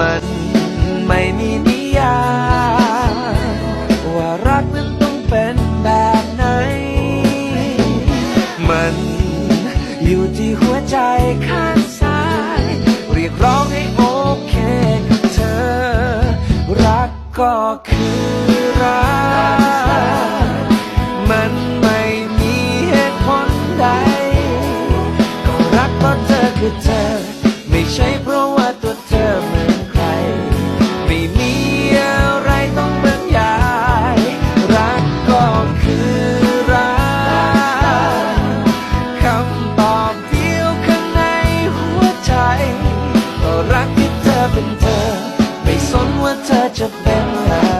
มันไม่มีนิยามว่ารักนั้นต้องเป็นแบบไหน มันอยู่ที่หัวใจข้างซ้าย เรียกร้องให้โอเคกับเธอ รักก็คือรัก มันไม่มีเหตุผลใด ก็รักเพราะเธอคือเธอ ไม่ใช่ อกเดียวข้างในหัวใจรักที่เธอเป็นเธอ ไม่สนว่าเธอจะเป็นอะไร